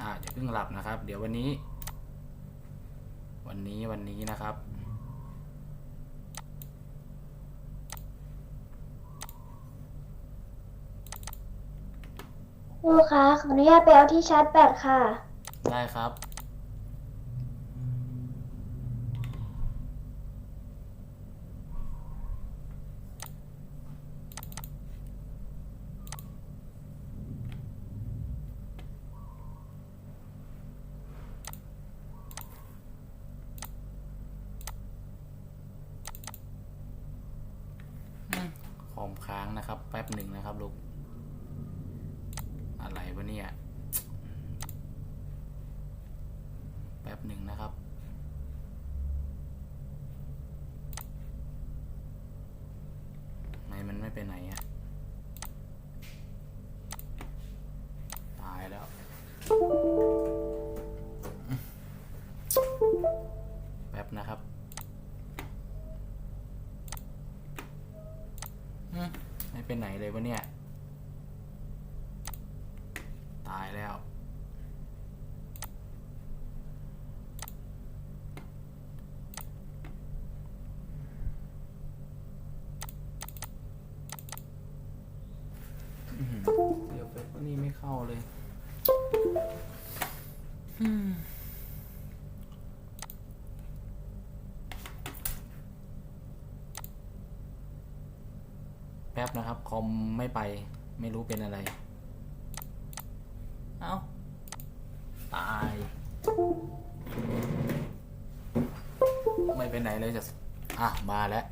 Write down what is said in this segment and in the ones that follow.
อ่าอย่าเพิ่งหลับนะครับ เดี๋ยววันนี้ วันนี้วันนี้นะครับ ครูคะขออนุญาตไปเอาที่ชาร์จแบตค่ะ ได้ครับ อืมคอมค้างนะครับ แป๊บหนึ่งนะครับลูก อะไรวะเนี่ย แป๊บหนึ่งนะครับ ทำ ไปไหนอะตายแล้ว แป๊บนะครับไม่ไปไหนเลยวะเนี่ย ป๊บนะครับ คอมไม่ไปไม่รู้เป็นอะไร เอา้า ตาย ไม่ไปไหนเลยจะอะ มาแล้ว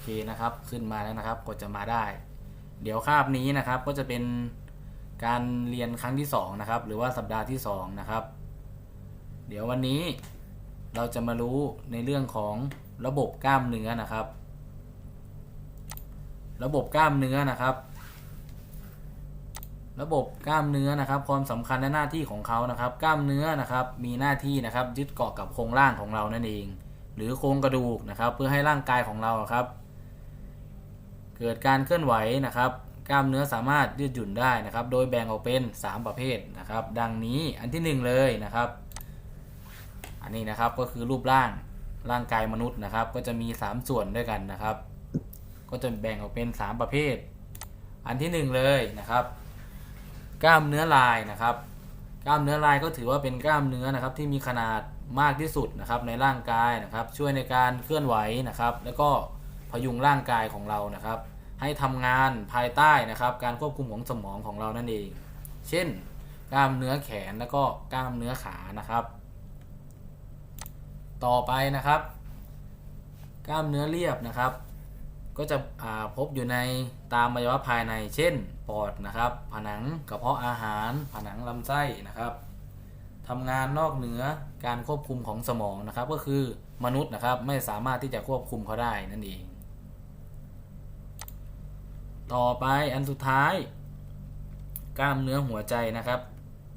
เคนะครับ ขึ้นมาแล้วนะครับกดจะมาได้ เดี๋ยวคาบนี้นะครับก็จะเป็นการเรียนครั้งที่สองนะครับหรือว่าสัปดาห์ที่สองนะครับ เดี๋ยววันนี้เราจะมารู้ในเรื่องของระบบกล้ามเนื้อนะครับ ระบบกล้ามเนื้อนะครับ ระบบกล้ามเนื้อนะครับ ความสำคัญและหน้าที่ของเขานะครับ กล้ามเนื้อนะครับมีหน้าที่นะครับยึดเกาะกับโครงร่างของเรานั่นเอง หรือโครงกระดูกนะครับ เพื่อให้ร่างกายของเราครับ เกิดการเคลื่อนไหวนะครับ กล้ามเนื้อสามารถยืดหยุ่นได้นะครับ โดยแบ่งออกเป็น 3 ประเภทนะครับ ดังนี้อันที่ 1 เลยนะครับ อันนี้นะครับก็คือรูปร่างร่างกายมนุษย์นะครับ ก็จะมี 3 ส่วนด้วยกันนะครับ ก็จะแบ่งออกเป็น 3 ประเภท อันที่ 1 เลยนะครับ กล้ามเนื้อลายนะครับ กล้ามเนื้อลายก็ถือว่าเป็นกล้ามเนื้อนะครับที่มีขนาดมากที่สุดนะครับในร่างกายนะครับ ช่วยในการเคลื่อนไหวนะครับ แล้วก็ พยุงร่างกายของเรานะครับ ให้ทำงานภายใต้นะครับ การควบคุมของสมองของเรานั่นเอง เช่น กล้ามเนื้อแขนแล้วก็กล้ามเนื้อขานะครับ ต่อไปนะครับ กล้ามเนื้อเรียบนะครับ ก็จะพบอยู่ในตามอวัยวะภายใน เช่น ปอดนะครับ ผนังกระเพาะอาหาร ผนังลำไส้นะครับทำงานนอกเหนือการควบคุมของสมองนะครับ ก็คือมนุษย์นะครับไม่สามารถที่จะควบคุมเขาได้นั่นเอง ต่อไปอันสุดท้าย กล้ามเนื้อหัวใจนะครับ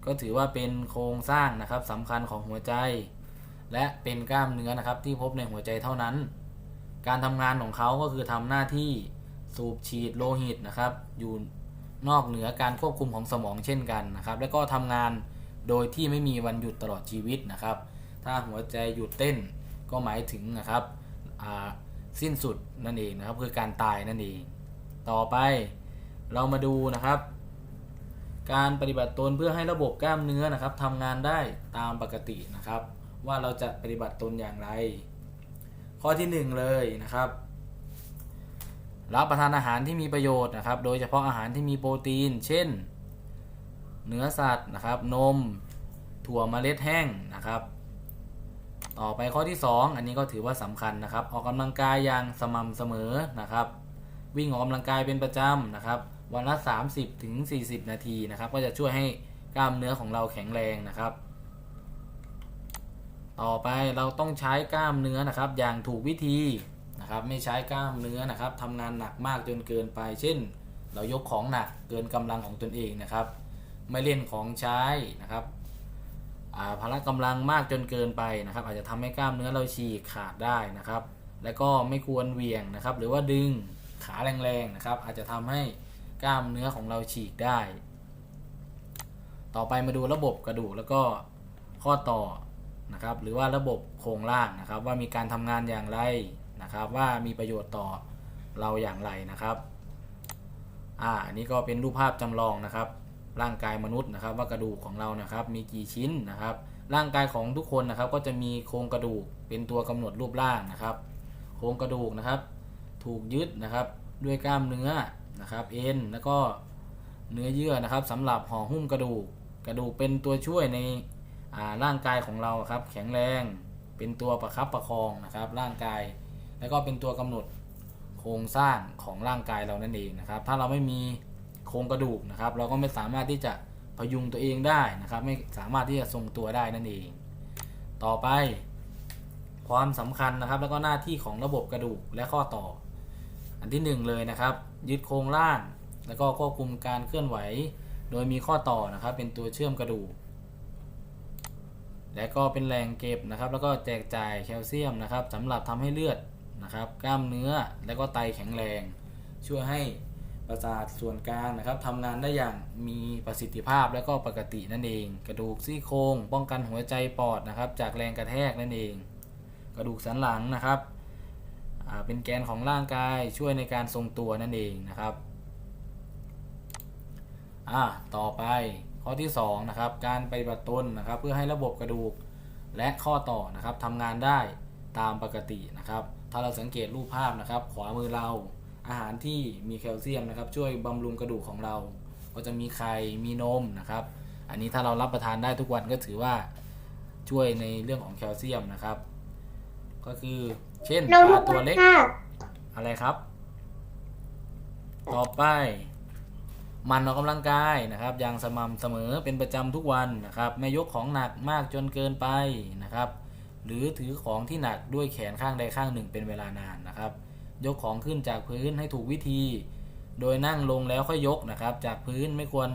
ก็ถือว่าเป็นโครงสร้างนะครับสำคัญของหัวใจ และเป็นกล้ามเนื้อนะครับที่พบในหัวใจเท่านั้น การทำงานของเขาก็คือทำหน้าที่สูบฉีดโลหิตนะครับ อยู่นอกเหนือการควบคุมของสมองเช่นกันนะครับ และก็ทำงานโดยที่ไม่มีวันหยุดตลอดชีวิตนะครับ ถ้าหัวใจหยุดเต้นก็หมายถึงนะครับสิ้นสุดนั่นเองนะครับคือการตายนั่นเอง ต่อไป เรามาดูนะครับ การปฏิบัติตนเพื่อให้ระบบกล้ามเนื้อนะครับทำงานได้ตามปกตินะครับ ว่าเราจะปฏิบัติตนอย่างไร ข้อที่หนึ่งเลยนะครับรับประทานอาหารที่มีประโยชน์นะครับ โดยเฉพาะอาหารที่มีโปรตีน เช่น เนื้อสัตว์นะครับ นม ถั่วเมล็ดแห้งนะครับ ต่อไปข้อที่ 2 อันนี้ก็ถือว่าสำคัญนะครับ ออกกำลังกายอย่างสม่ำเสมอนะครับ วิ่งออกกำลังกายเป็นประจำนะครับวันละ 30ถึง40 นาทีนะครับ ก็จะช่วยให้กล้ามเนื้อของเราแข็งแรงนะครับ ต่อไปเราต้องใช้กล้ามเนื้อนะครับ อย่างถูกวิธีนะครับ ไม่ใช้กล้ามเนื้อนะครับทำงานหนักมากจนเกินไป เช่น เรายกของหนักเกินกำลังของตนเองนะครับ ไม่เล่นของใช้นะครับพละกำลังมากจนเกินไปนะครับ อาจจะทำให้กล้ามเนื้อเราฉีกขาดได้นะครับ แล้วก็ไม่ควรเหวี่ยงนะครับ หรือว่าดึง ขาแรงๆนะครับ อาจจะทำให้กล้ามเนื้อของเราฉีกได้ ต่อไปมาดูระบบกระดูกแล้วก็ข้อต่อนะครับ หรือว่าระบบโครงร่างนะครับ ว่ามีการทำงานอย่างไรนะครับ ว่ามีประโยชน์ต่อเราอย่างไรนะครับอ่าอันนี้ก็เป็นรูปภาพจำลองนะครับ ร่างกายมนุษย์นะครับ ว่ากระดูกของเรานะครับ มีกี่ชิ้นนะครับ ร่างกายของทุกคนนะครับ ก็จะมีโครงกระดูกเป็นตัวกำหนดรูปร่างนะครับ โครงกระดูกนะครับ ถูกยึดนะครับด้วยกล้ามเนื้อนะครับเอ็นแล้วก็เนื้อเยื่อนะครับสำหรับห่อหุ้มกระดูก กระดูกเป็นตัวช่วยในร่างกายของเราครับ แข็งแรงเป็นตัวประคับประคองนะครับ ร่างกาย แล้วก็เป็นตัวกำหนดโครงสร้างของร่างกายเรานั่นเองนะครับ ถ้าเราไม่มีโครงกระดูกนะครับ เราก็ไม่สามารถที่จะพยุงตัวเองได้นะครับ ไม่สามารถที่จะทรงตัวได้นั่นเอง ต่อไป ความสำคัญนะครับ แล้วก็หน้าที่ของระบบกระดูกและข้อต่อ อันที่หนึ่งเลยนะครับ ยึดโครงร่าง แล้วก็ควบคุมการเคลื่อนไหว โดยมีข้อต่อนะครับ เป็นตัวเชื่อมกระดูกและก็เป็นแหล่งเก็บนะครับ แล้วก็แจกจ่ายแคลเซียมนะครับสำหรับทำให้เลือดนะครับ กล้ามเนื้อและก็ไตแข็งแรง ช่วยให้ประสาทส่วนกลางนะครับทำงานได้อย่างมีประสิทธิภาพและก็ปกตินั่นเอง กระดูกซี่โครงป้องกันหัวใจปอดนะครับ จากแรงกระแทกนั่นเอง กระดูกสันหลังนะครับ เป็นแกนของร่างกายช่วยในการทรงตัวนั่นเองนะครับอ่าต่อไปข้อที่สองนะครับการปฏิบัติตนนะครับเพื่อให้ระบบกระดูกและข้อต่อนะครับทำงานได้ตามปกตินะครับ ถ้าเราสังเกตรูปภาพนะครับ ขวามือเราอาหารที่มีแคลเซียมนะครับ ช่วยบำรุงกระดูกของเรา ก็จะมีไข่มีนมนะครับ อันนี้ถ้าเรารับประทานได้ทุกวันก็ถือว่าช่วยในเรื่องของแคลเซียมนะครับ ก็คือเช่นนมปทุลากตัววันเล็กค่ะอะไรครับ ต่อไป มันออกกำลังกายนะครับ อย่างสม่ำเสมอเป็นประจำทุกวันนะครับ ไม่ยกของหนักมากจนเกินไปนะครับ หรือถือของที่หนักด้วยแขนข้างใดข้างหนึ่งเป็นเวลานานนะครับ ยกของขึ้นจากพื้นให้ถูกวิธี โดยนั่งลงแล้วค่อยยกนะครับ จากพื้นไม่ควร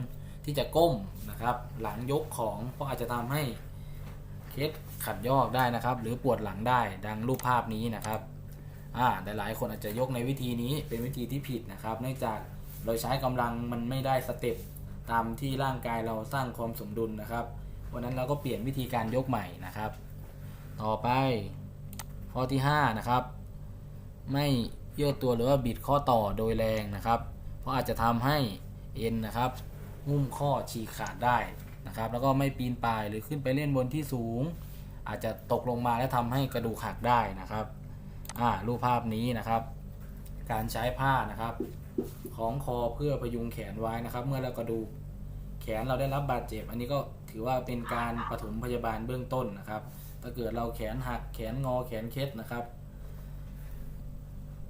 ที่จะก้มนะครับ หลังยกของเพราะอาจจะทำให้ เคสขัดยอกได้นะครับ หรือปวดหลังได้ดังรูปภาพนี้นะครับอ่าแต่หลายคนอาจจะยกในวิธีนี้เป็นวิธีที่ผิดนะครับ เนื่องจากเราใช้กำลังมันไม่ได้สเต็ปตามที่ร่างกายเราสร้างความสมดุลนะครับวันนั้นเราก็เปลี่ยนวิธีการยกใหม่นะครับ ต่อไปข้อที่5นะครับไม่เยืดตัวหรือว่าบิดข้อต่อโดยแรงนะครับ เพราะอาจจะทำให้เอ็นนะครับหุ้มข้อฉีกขาดได้ นะครับ แล้วก็ไม่ปีนป่ายหรือขึ้นไปเล่นบนที่สูง อาจจะตกลงมาและทำให้กระดูกหักได้นะครับอ่ารูปภาพนี้นะครับ การใช้ผ้านะครับของคอเพื่อพยุงแขนไว้นะครับ เมื่อเรากระดูกแขนเราได้รับบาดเจ็บ อันนี้ก็ถือว่าเป็นการปฐมพยาบาลเบื้องต้นนะครับ ถ้าเกิดเราแขนหักแขนงอแขนเคล็ดนะครับ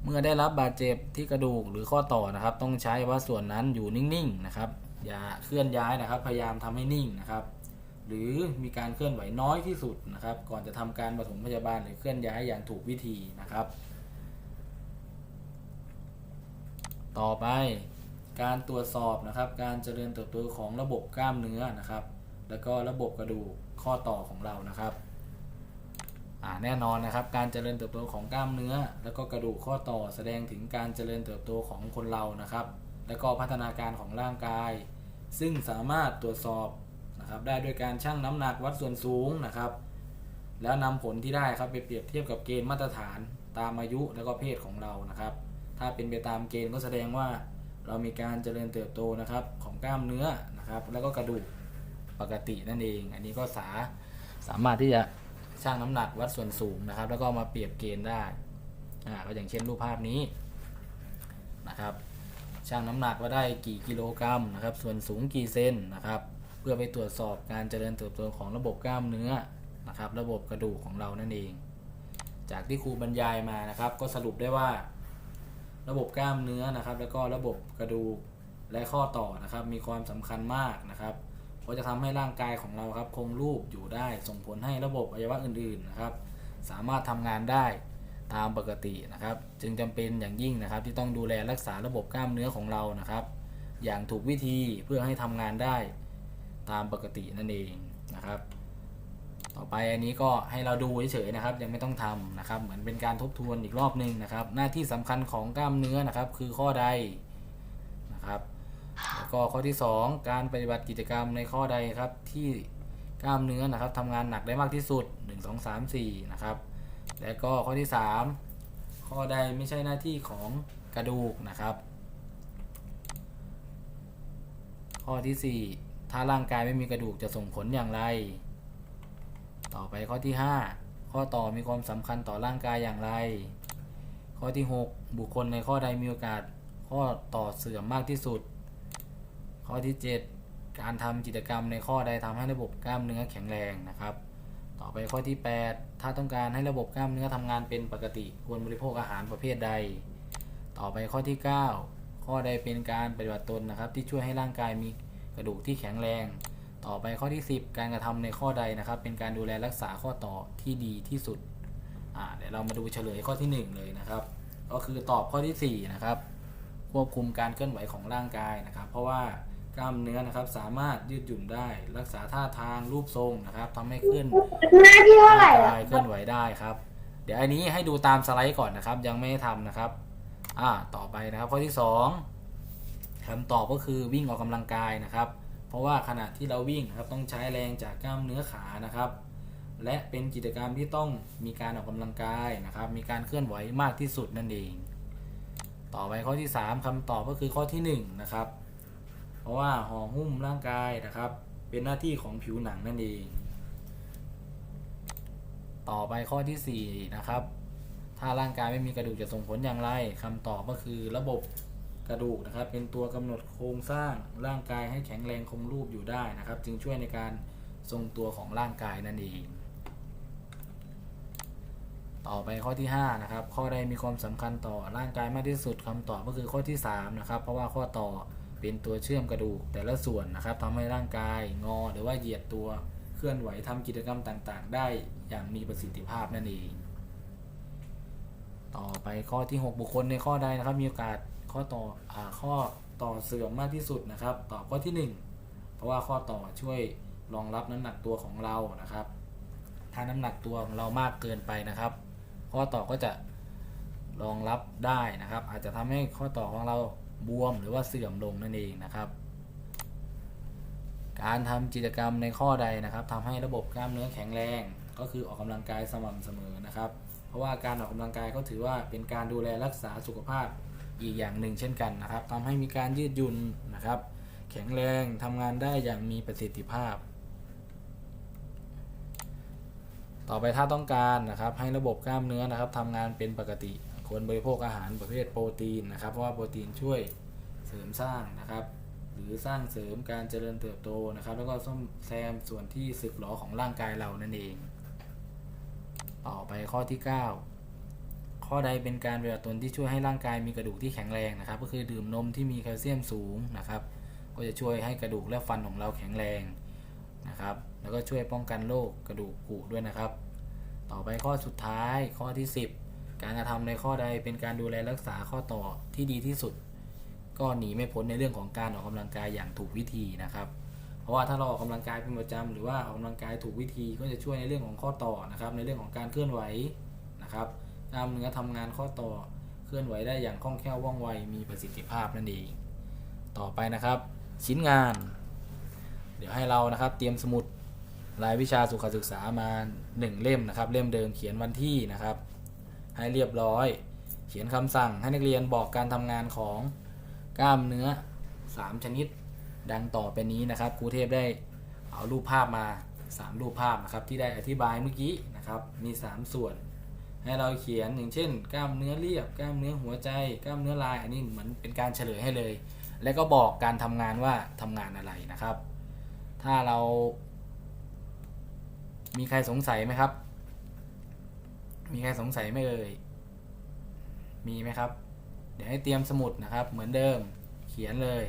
เมื่อได้รับบาดเจ็บที่กระดูกหรือข้อต่อนะครับ ต้องใช้ว่าส่วนนั้นอยู่นิ่งๆนะครับ อย่าเคลื่อนย้ายนะครับ พยายามทำให้นิ่งนะครับ หรือมีการเคลื่อนไหวน้อยที่สุดนะครับ ก่อนจะทำการปฐมพยาบาลหรือเคลื่อนย้ายอย่างถูกวิธีนะครับ ต่อไปการตรวจสอบนะครับ การเจริญเติบโตของระบบกล้ามเนื้อนะครับ แล้วก็ระบบกระดูกข้อต่อของเรานะครับแน่นอนนะครับ การเจริญเติบโตของกล้ามเนื้อ แล้วก็กระดูกข้อต่อแสดงถึงการเจริญเติบโตของคนเรานะครับ แล้วก็พัฒนาการของร่างกาย ซึ่งสามารถตรวจสอบนะครับได้ด้วยการชั่งน้ำหนักวัดส่วนสูงนะครับ แล้วนำผลที่ได้ครับไปเปรียบเทียบกับเกณฑ์มาตรฐานตามอายุแล้วก็เพศของเรานะครับ ถ้าเป็นไปตามเกณฑ์ก็แสดงว่าเรามีการเจริญเติบโตนะครับของกล้ามเนื้อนะครับ แล้วก็กระดูกปกตินั่นเอง อันนี้ก็สาสามารถที่จะชั่งน้ำหนักวัดส่วนสูงนะครับ แล้วก็มาเปรียบเกณฑ์ได้อ่าก็อย่างเช่นรูปภาพนี้นะครับ ชั่งน้ำหนักว่าได้กี่กิโลกรัมนะครับ ส่วนสูงกี่เซนนะครับ เพื่อไปตรวจสอบการเจริญเติบโตของระบบกล้ามเนื้อนะครับ ระบบกระดูกของเรานั่นเอง จากที่ครูบรรยายมานะครับ ก็สรุปได้ว่า ระบบกล้ามเนื้อนะครับ แล้วก็ระบบกระดูกและข้อต่อนะครับ มีความสำคัญมากนะครับเพราะจะทำให้ร่างกายของเราครับคงรูปอยู่ได้ ส่งผลให้ระบบอวัยวะอื่นๆนะครับ สามารถทำงานได้ ตามปกตินะครับ จึงจำเป็นอย่างยิ่งนะครับ ที่ต้องดูแลรักษาระบบกล้ามเนื้อของเรานะครับ อย่างถูกวิธีเพื่อให้ทำงานได้ตามปกตินั่นเองนะครับ ต่อไปอันนี้ก็ให้เราดูเฉยๆนะครับ ยังไม่ต้องทำนะครับ เหมือนเป็นการทบทวนอีกรอบหนึ่งนะครับ หน้าที่สำคัญของกล้ามเนื้อนะครับ คือข้อใดนะครับแล้วก็ข้อที่ 2 การปฏิบัติกิจกรรมในข้อใดครับที่กล้ามเนื้อนะครับทำงานหนักได้มากที่สุด 1 2 3 4 นะครับ และก็ข้อที่ 3 ข้อใดไม่ใช่หน้าที่ของกระดูกนะครับ ข้อที่ 4 ถ้าร่างกายไม่มีกระดูกจะส่งผลอย่างไร ต่อไปข้อที่ 5 ข้อต่อมีความสำคัญต่อร่างกายอย่างไร ข้อที่ 6 บุคคลในข้อใดมีโอกาส ข้อต่อเสื่อมมากที่สุด ข้อที่ 7 การทำกิจกรรมในข้อใดทำให้ระบบกล้ามเนื้อแข็งแรงนะครับ ต่อไปข้อที่ 8 ถ้าต้องการให้ระบบกล้ามเนื้อทำงานเป็นปกติควรบริโภคอาหารประเภทใด ต่อไปข้อที่ 9 ข้อใดเป็นการปฏิบัติตนนะครับ ที่ช่วยให้ร่างกายมีกระดูกที่แข็งแรง ต่อไปข้อที่ 10 การกระทำในข้อใดนะครับ เป็นการดูแลรักษาข้อต่อที่ดีที่สุดอ่าเดี๋ยวเรามาดูเฉลยข้อที่ 1 เลยนะครับ ก็คือตอบข้อทีสี่4 นะครับ ควบคุมการเคลื่อนไหวของร่างกายนะครับ เพราะว่า กล้ามเนื้อนะครับ สามารถยืดหยุ่นได้ รักษาท่าทางรูปทรงนะครับทำให้ขึ้นหน้าที่เท่าไหร่ร่างล่ะกายเคลื่อนไหวได้ครับ เดี๋ยวอันนี้ให้ดูตามสไลด์ก่อนนะครับ ยังไม่ได้ทำนะครับ อ่าต่อไปนะครับ ข้อที่2คำตอบก็คือวิ่งออกกำลังกายนะครับ เพราะว่าขณะที่เราวิ่งนะครับต้องใช้แรงจากกล้ามเนื้อขานะครับ และเป็นกิจกรรมที่ต้องมีการออกกำลังกายนะครับ มีการเคลื่อนไหวมากที่สุดนั่นเอง ต่อไปข้อที่ 3คำตอบก็คือข้อที่1นะครับ เพราะว่าห่อหุ้มร่างกายนะครับ เป็นหน้าที่ของผิวหนังนั่นเอง ต่อไปข้อทีสี่4นะครับถ้าร่างกายไม่มีกระดูกจะส่งผลอย่างไรคำตอบก็คือระบบกระดูกนะครับ เป็นตัวกำหนดโครงสร้างร่างกายให้แข็งแรงคงรูปอยู่ได้นะครับ จึงช่วยในการทรงตัวของร่างกายนั่นเอง ต่อไปข้อที่5นะครับข้อใดมีความสำคัญต่อร่างกายมากที่สุดคำตอบก็คือข้อที่3นะครับเพราะว่าข้อต่อ เป็นตัวเชื่อมกระดูกแต่ละส่วนนะครับทำให้ร่างกายงอหรือว่าเหยียดตัวเคลื่อนไหวทำกิจกรรมต่างๆ ได้อย่างมีประสิทธิภาพนั่นเอง ต่อไปข้อที่ 6 บุคคลในข้อใดนะครับ มีโอกาสข้อต่ออข้อต่อเสื่อมมากที่สุดนะครับ ตอบข้อที่ 1 เพราะว่าข้อต่อช่วยรองรับน้ำหนักตัวของเรานะครับ ถ้าน้ำหนักตัวของเรามากเกินไปนะครับ ข้อต่อก็จะรองรับได้นะครับ อาจจะทำให้ข้อต่อของเรา บวมหรือว่าเสื่อมลงนั่นเองนะครับ การทำกิจกรรมในข้อใดนะครับทำให้ระบบกล้ามเนื้อแข็งแรง ก็คือออกกำลังกายสม่ำเสมอนะครับ เพราะว่าการออกกำลังกายก็ถือว่าเป็นการดูแลรักษาสุขภาพอีกอย่างหนึ่งเช่นกันนะครับทำให้มีการยืดหยุ่นนะครับ แข็งแรงทำงานได้อย่างมีประสิทธิภาพต่อไปถ้าต้องการนะครับให้ระบบกล้ามเนื้อนะครับทำงานเป็นปกติ ควรบริโภคอาหารประเภทโปรตีนนะครับ เพราะว่าโปรตีนช่วยเสริมสร้างนะครับ หรือสร้างเสริมการเจริญเติบโตนะครับ แล้วก็ซ่อมแซมส่วนที่สึกหรอของร่างกายเรานั่นเอง ต่อไปข้อที่ 9 ข้อใดเป็นการปฏิบัติตนที่ช่วยให้ร่างกายมีกระดูกที่แข็งแรงนะครับ ก็คือดื่มนมที่มีแคลเซียมสูงนะครับ ก็จะช่วยให้กระดูกและฟันของเราแข็งแรงนะครับ แล้วก็ช่วยป้องกันโรคกระดูกผุด้วยนะครับ ต่อไปข้อสุดท้ายข้อที่ 10 การกระทำในข้อใดเป็นการดูแลรักษาข้อต่อที่ดีที่สุด ก็หนีไม่พ้นในเรื่องของการออกกำลังกายอย่างถูกวิธีนะครับ เพราะว่าถ้าเราออกกำลังกายเป็นประจำหรือว่าออกกำลังกายถูกวิธีก็จะช่วยในเรื่องของข้อต่อนะครับ ในเรื่องของการเคลื่อนไหวนะครับกล้ามเนื้อทำงานข้อต่อเคลื่อนไหวได้อย่างคล่องแคล่วว่องไวมีประสิทธิภาพนั่นเองต่อไปนะครับ ชิ้นงาน เดี๋ยวให้เรานะครับ เตรียมสมุดรายวิชาสุขศึกษามา 1 เล่มนะครับ เล่มเดิมเขียนวันที่นะครับ ให้เรียบร้อย เขียนคำสั่งให้นักเรียนบอกการทำงานของกล้ามเนื้อ 3 ชนิด ดังต่อไปนี้นะครับครูเทพได้เอารูปภาพมา 3 รูปภาพนะครับที่ได้อธิบายเมื่อกี้นะครับมี 3 ส่วน ให้เราเขียนอย่างเช่น กล้ามเนื้อเรียบ กล้ามเนื้อหัวใจ กล้ามเนื้อลาย อันนี้เหมือนเป็นการเฉลยให้เลย แล้วก็บอกการทำงานว่าทำงานอะไรนะครับ ถ้าเรา มีใครสงสัยไหมครับ มีใครสงสัยไหมเอ่ย มีไหมครับ เดี๋ยวให้เตรียมสมุดนะครับ เหมือนเดิม เขียนเลย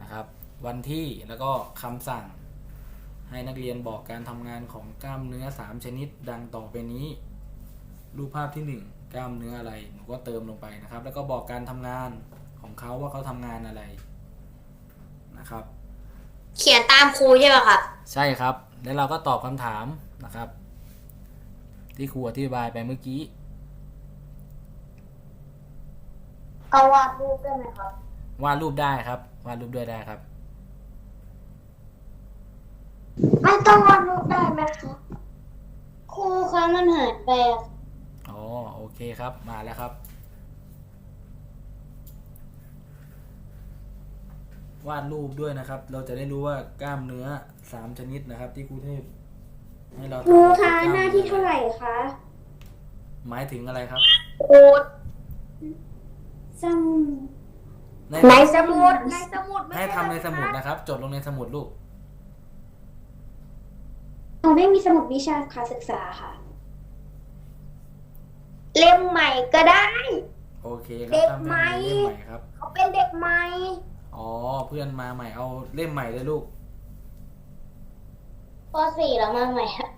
นะครับ วันที่แล้วก็คำสั่ง ให้นักเรียนบอกการทำงานของกล้ามเนื้อ 3 ชนิดดังต่อไปนี้ รูปภาพที่ 1 กล้ามเนื้ออะไร หนูก็เติมลงไปนะครับ แล้วก็บอกการทำงานของเขาว่าเขาทำงานอะไรนะครับ เขียนตามครูใช่ไหมครับ ใช่ครับ แล้วเราก็ตอบคำถามนะครับ ที่ครูอธิบายไปเมื่อกี้ เอาวาดรูปได้ไหมครับ วาดรูปได้ครับ วาดรูปด้วยได้ครับ ไม่ต้องวาดรูปได้ไหมครับครูคะมันหายไปอะอ๋อโอเคครับ มาแล้วครับ วาดรูปด้วยนะครับ เราจะได้รู้ว่ากล้ามเนื้อสามชนิดนะครับ ที่ครูเทพ ให้เราครูทำคะอกล้มหน้าที่เท่าไหร่คะหมายถึงอะไรครับครูสมุดในในสมุดในสมุดให้ทำในสมุดนะครับ จดลงในสมุดลูกหนูไม่มีสมุดวิชาการศึกษาค่ะ เล่มใหม่ก็ได้ โอเคคเด็รับกทำไหมในเล่มใหม่ครับ เขาเป็นเด็กใหม่ อ๋อ เพื่อนมาใหม่เอาเล่มใหม่เลยลูก ป .4 แล้วมาใหม่อะ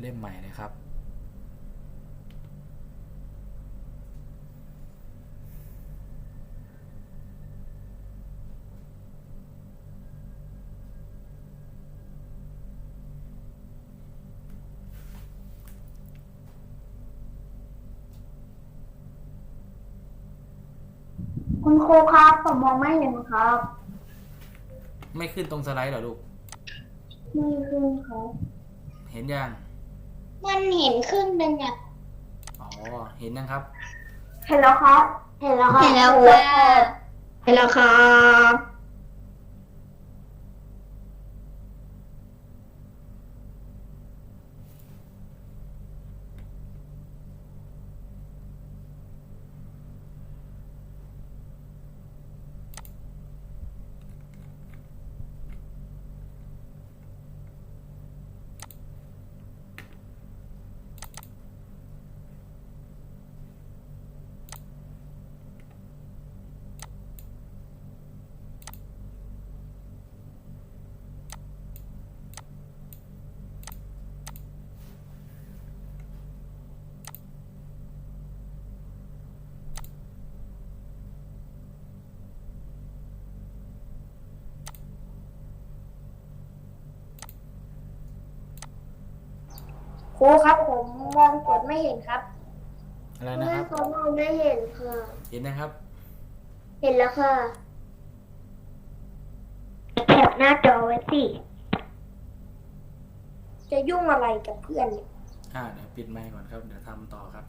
เล่มใหม่เลยครับ คุณครูครับผมมองไม่เห็นครับไม่ขึ้นตรงสไลด์เหรอลูก ไม่ขึ้นครับ เห็นยัง มันเห็นครึ่งหนึ่งอะอ๋อ เห็นยังครับ เห็นแล้วครับ เห็นแล้วครับ เห็นแล้วค่ะเห็นแล้วครับ ครูครับผมมองกดไม่เห็นครับอะไรนะครับ เขามองไม่เห็นค่ะ เห็นนะครับ เห็นแล้วค่ะแคปหน้าจอไว้สิ จะยุ่งอะไรกับเพื่อนเนี่ย อ่าเดี๋ยวปิดไมค์ก่อนครับ เดี๋ยวทำต่อครับ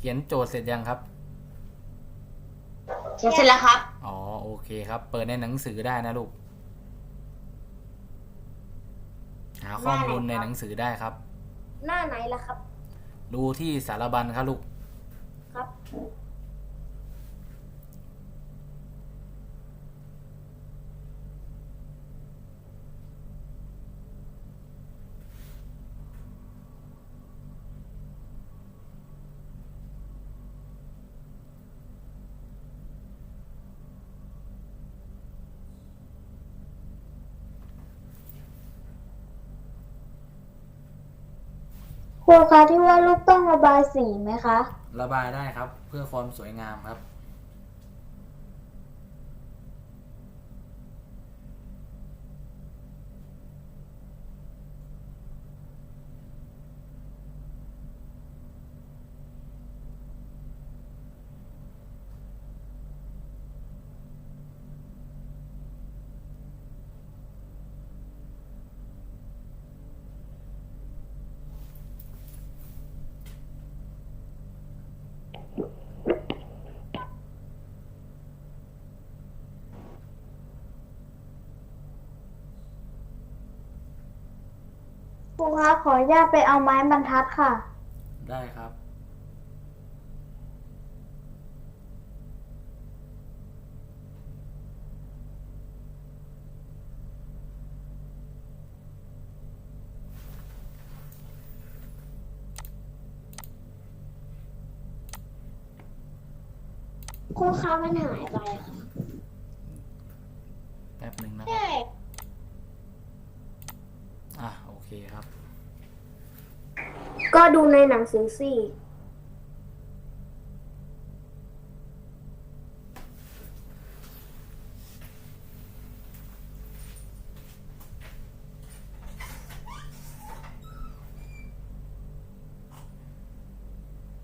เขียนโจทย์เสร็จยังครับเขียนเสร็จแล้วครับ อ๋อโอเคครับ เปิดในหนังสือได้นะลูก หาข้อมูลในหนังสือได้ครับ หน้าไหนล่ะครับ ดูที่สารบัญครับลูก ครับ ครูคะที่ว่าลูกต้องระบายสีไหมคะ ระบายได้ครับ เพื่อความสวยงามครับ ครูคะขออนุญาตไปเอาไม้บรรทัดค่ะ ได้ครับ ครูคะมันหายไปค่ะ แป๊บหนึ่งนะครับ ใช่ อะโอ เคครับ ก็ดูในหนังสือสิ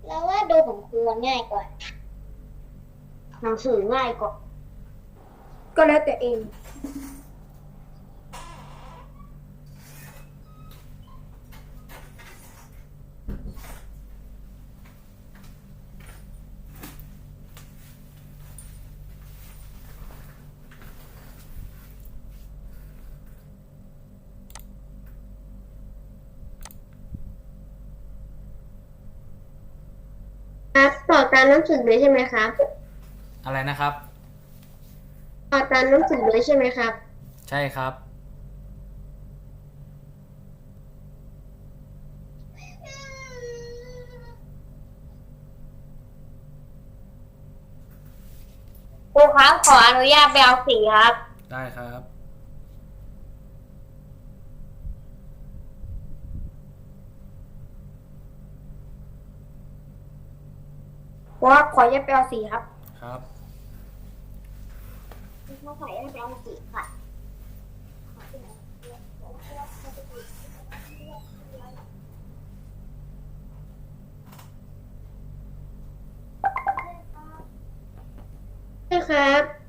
แล้วว่าดูของครูง่ายกว่า หนังสือง่ายกว่า ก็แล้วแต่เอง ครับ ต่อตามหนังสือเลยใช่ไหมครับอะไรนะครับ ต่อตามหนังสือเลยใช่ไหมครับ ใช่ครับ ครูครับขออนุญาตไปเอาสีครับ ได้ครับ เพราะว่าขออนุญาตไปเอาสีครับครับเขาขออนุญาตไปเอาสีค่ะใช่ครับ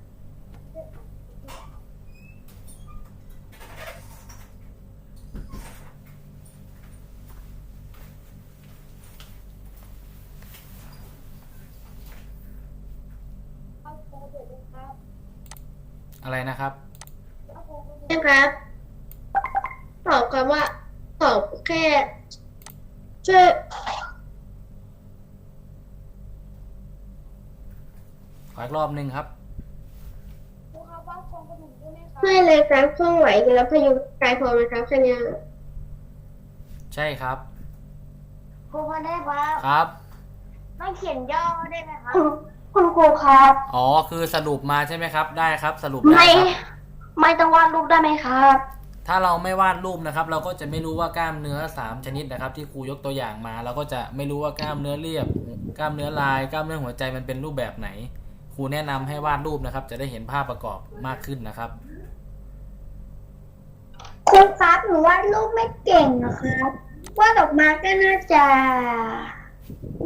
อะไรนะครับใช่ครับตอบคำว่าตอบแค่ช่วยขออีกรอบหนึ่งครับให้เลยครับเครื่องไหวแล้วพายุกายพอไหมครับแค่เนี้ยใช่ครับครูพอได้ครับ ครับไม่เขียนย่อได้ไหมครับ คุณครูครับ อ๋อ คือสรุปมาใช่ไหมครับ ได้ครับ สรุปได้ไม่ ครับ ไม่ต้องวาดรูปได้ไหมครับ ถ้าเราไม่วาดรูปนะครับ เราก็จะไม่รู้ว่ากล้ามเนื้อสามชนิดนะครับ ที่ครูยกตัวอย่างมา เราก็จะไม่รู้ว่ากล้ามเนื้อเรียบ กล้ามเนื้อลาย กล้ามเนื้อหัวใจมันเป็นรูปแบบไหน ครูแนะนำให้วาดรูปนะครับ จะได้เห็นภาพประกอบมากขึ้นนะครับ ครูครับ หนูวาดรูปไม่เก่งนะครับ วาดออกมาก็น่าจะ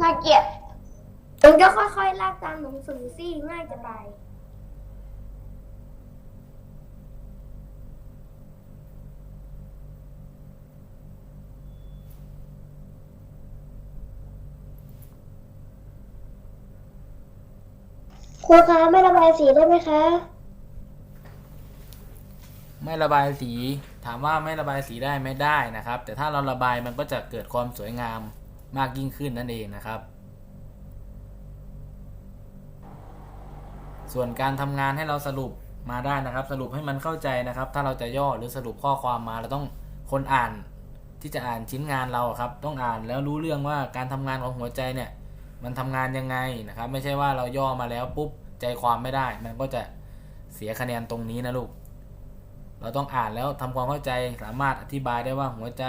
น่าเกลียด มันก็ค่อยๆลากตามหนังสือสิง่ายจะตายครูคะไม่ระบายสีได้ไหมคะ ไม่ระบายสี ถามว่าไม่ระบายสีได้ไม่ได้นะครับ แต่ถ้าเราระบายมันก็จะเกิดความสวยงามมากยิ่งขึ้นนั่นเองนะครับ ส่วนการทำงานให้เราสรุปมาได้นะครับ สรุปให้มันเข้าใจนะครับ ถ้าเราจะย่อหรือสรุปข้อความมาเราต้องคนอ่านที่จะอ่านชิ้นงานเราครับ ต้องอ่านแล้วรู้เรื่องว่าการทำงานของหัวใจเนี่ย มันทำงานยังไงนะครับ ไม่ใช่ว่าเราย่อมาแล้วปุ๊บใจความไม่ได้ มันก็จะเสียคะแนนตรงนี้นะลูก เราต้องอ่านแล้วทำความเข้าใจสามารถอธิบายได้ว่าหัวใจ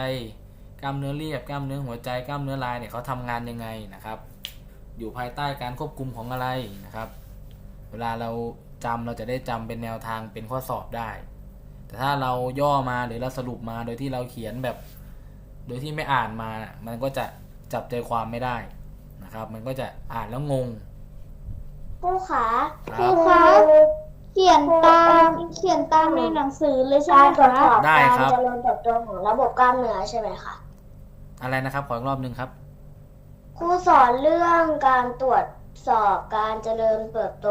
กล้ามเนื้อเรียบกล้ามเนื้อหัวใจกล้ามเนื้อลายเนี่ยเขาทำงานยังไงนะครับ อยู่ภายใต้การควบคุมของอะไรนะครับ เวลาเราจำเราจะได้จำเป็นแนวทางเป็นข้อสอบได้ แต่ถ้าเราย่อมาหรือเราสรุปมาโดยที่เราเขียนแบบ โดยที่ไม่อ่านมา มันก็จะจับใจความไม่ได้นะครับ มันก็จะอ่านแล้วงงครูขาคครัรูบคะเขียนตามเขียนตามในหนังสือเลยใช่ไหมการตรวจคะสอบได้การครับเจริญเติบโตของระบบกล้ามเนื้อใช่ไหมคะอะไรนะครับขออีกรอบหนึ่งครับครูสอนเรื่องการตรวจ สอบการเจริญเติบโต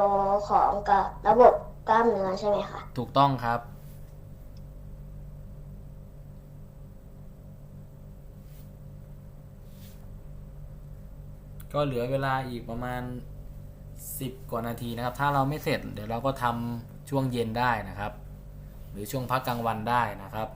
ของกับระบบกล้ามเนื้อใช่ไหมคะ ถูกต้องครับ ก็เหลือเวลาอีกประมาณ 10 กว่านาทีนะครับ ถ้าเราไม่เสร็จเดี๋ยวเราก็ทำช่วงเย็นได้นะครับ หรือช่วงพักกลางวันได้นะครับ